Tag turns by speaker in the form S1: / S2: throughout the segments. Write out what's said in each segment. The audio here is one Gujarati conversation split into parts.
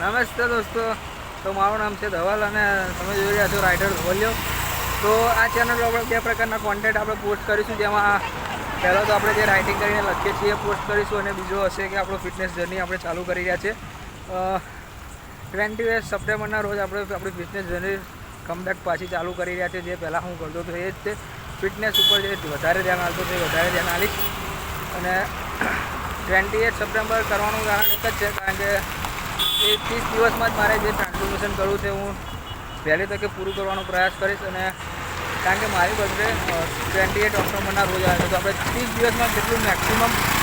S1: નમસ્તે દોસ્તો. તો મારું નામ છે ધવલ અને તમે જોઈ રહ્યા છો રાઇડર ધવલ્યો. તો આ ચેનલ પર આપણે બે પ્રકારના કોન્ટેન્ટ આપણે પોસ્ટ કરીશું. જેમાં પહેલાં તો આપણે જે રાઇટિંગ કરીને લખીએ છીએ પોસ્ટ કરીશું અને બીજો હશે કે આપણો ફિટનેસ જર્ની આપણે ચાલુ કરી રહ્યા છે ટ્વેન્ટી એસ સપ્ટેમ્બરના રોજ આપણે આપણી ફિટનેસ જર્ની કમબેક પાછી ચાલુ કરી રહ્યા છે જે પહેલાં હું કરતો હતો એ જ છે. ફિટનેસ ઉપર જે વધારે ધ્યાન આપતો તે વધારે ધ્યાન આપીશ. અને ટ્વેન્ટી એટ સપ્ટેમ્બર કરવાનું કારણ એક જ છે, કારણ કે એ ત્રીસ દિવસમાં જ મારે જે ટ્રાન્સફોર્મેશન કરવું છે, હું વહેલી તકે પૂરું કરવાનો પ્રયાસ કરીશ અને કારણ કે મારી બર્થડે ટ્વેન્ટી એટ ઓક્ટોબરના રોજ આવે છે, તો આપણે ત્રીસ દિવસમાં જેટલું મેક્સિમમ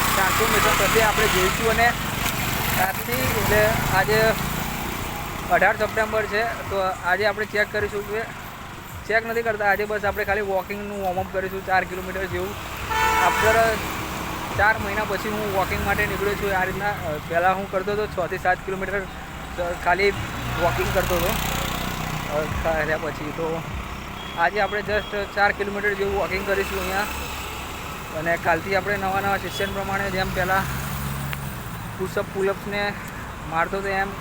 S1: ટ્રાન્સફોર્મેશન થશે આપણે જોઈશું અને આજથી એટલે આજે અઢાર સપ્ટેમ્બર છે, તો આજે આપણે ચેક કરીશું કે ચેક નથી કરતા, આજે બસ આપણે ખાલી વોકિંગનું વોર્મઅપ કરીશું, ચાર કિલોમીટર જેવું. આફ્ટર ચાર મહિના પછી હું વોકિંગ માટે નીકળ્યો છું. આ રીતના પહેલાં હું કરતો હતો છથી સાત કિલોમીટર ખાલી વોકિંગ કરતો હતો. રહ્યા પછી તો આજે આપણે જસ્ટ ચાર કિલોમીટર જેવું વોકિંગ કરીશું અહીંયા. અને કાલથી આપણે નવા નવા સેશન પ્રમાણે જેમ પહેલાં પુશઅપ પુલઅપ્સને મારતો તો એમ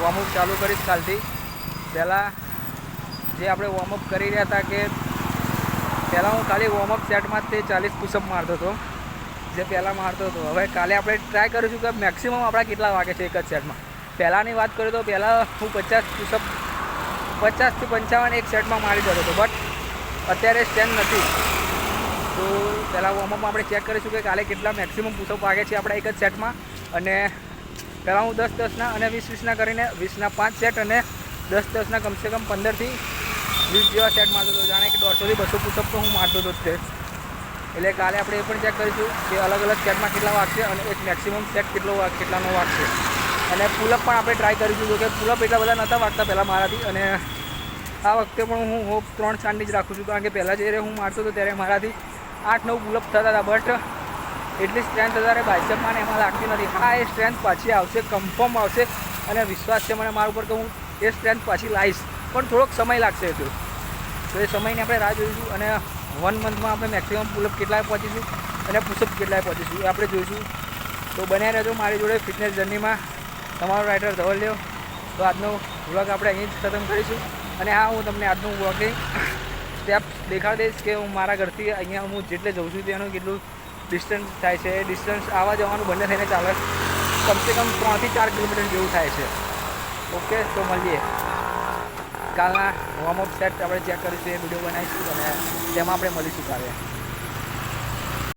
S1: વોર્મઅપ ચાલુ કરીશ કાલથી. પહેલાં જે આપણે વોર્મઅપ કરી રહ્યા હતા કે પહેલાં હું ખાલી વોર્મઅપ સેટમાં જ તે ચાલીસ પુશઅપ મારતો હતો. જે પહેલાં મારતો હતો. હવે કાલે આપણે ટ્રાય કરીશું કે મેક્સિમમ આપણા કેટલા વાગે છે એક જ સેટમાં પહેલાંની વાત કરું તો પહેલાં હું પચાસ પુષપ પચાસથી પંચાવન એક સેટમાં મારી જતો હતો. બટ અત્યારે સ્ટેન્ડ નથી. તો પહેલાં વોર્મઅપમાં આપણે ચેક કરીશું કે કાલે કેટલા મેક્સિમમ પુષપ વાગે છે આપણા એક જ સેટમાં અને પહેલાં હું દસ દસના અને વીસ વીસના કરીને, વીસના પાંચ સેટ અને દસ દસના કમસે કમ પંદરથી વીસ જેવા સેટ મારતો હતો. જાણે કે દોઢસોથી બસો પુષપ તો હું મારતો હતો જ તે. એટલે કાલે આપણે એ પણ ચેક કરીશું કે અલગ અલગ સેટમાં કેટલા વાગશે અને એક મેક્સિમમ સેટ કેટલો કેટલાનો વાગશે. અને પુલઅપ પણ આપણે ટ્રાય કરીશું જો કે પુલઅપ એટલા બધા નહોતા વાગતા પહેલાં મારાથી અને આ વખતે પણ હું હોપ ત્રણ ચાંદની જ રાખું છું, કારણ કે પહેલાં જ્યારે હું મારતો હતો ત્યારે મારાથી આઠ નવ પુલઅપ થતા હતા બટ એટલી સ્ટ્રેન્થ અત્યારે બાઇસેપમાં એમાં લાગતી નથી. હા, એ સ્ટ્રેન્થ પાછી આવશે કન્ફર્મ આવશે અને વિશ્વાસ છે મને મારા ઉપર કે હું એ સ્ટ્રેન્થ પાછી લાવીશ પણ થોડોક સમય લાગશે એટલું. તો એ સમયની આપણે રાહ જોઈશું અને વન મંથમાં આપણે મેક્સિમમ પુલઅપ કેટલાય પહોંચીશું અને પુશઅપ કેટલાય પહોંચીશું એ આપણે જોઈશું. તો બન્યા રહેજો મારી જોડે ફિટનેસ જર્નીમાં તમારો રાઇડર ધવલ લ્યો તો આજનો વ્લોગ આપણે અહીં જ ખતમ કરીશું. અને હા, હું તમને આજનું વ્લોગિંગ સ્ટેપ દેખાડી દઈશ કે હું મારા ઘરથી અહીંયા હું જેટલે જઉં છું તેનું કેટલું ડિસ્ટન્સ થાય છે. એ ડિસ્ટન્સ આવવા જવાનું બંને થઈને ચાલે. કમસે કમ ત્રણથી ચાર કિલોમીટર જેવું થાય છે. ઓકે તો મળીએ. કાલના વોર્મઅપ સેટ આપણે ચેક કરીશું એ વીડિયો બનાવીશું અને તેમાં આપણે મળીશું કાલે.